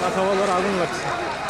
나 저거 너라는 거지.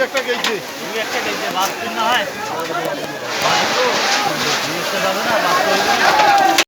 একটা গেছে বাস না হয়। বাস যাবে না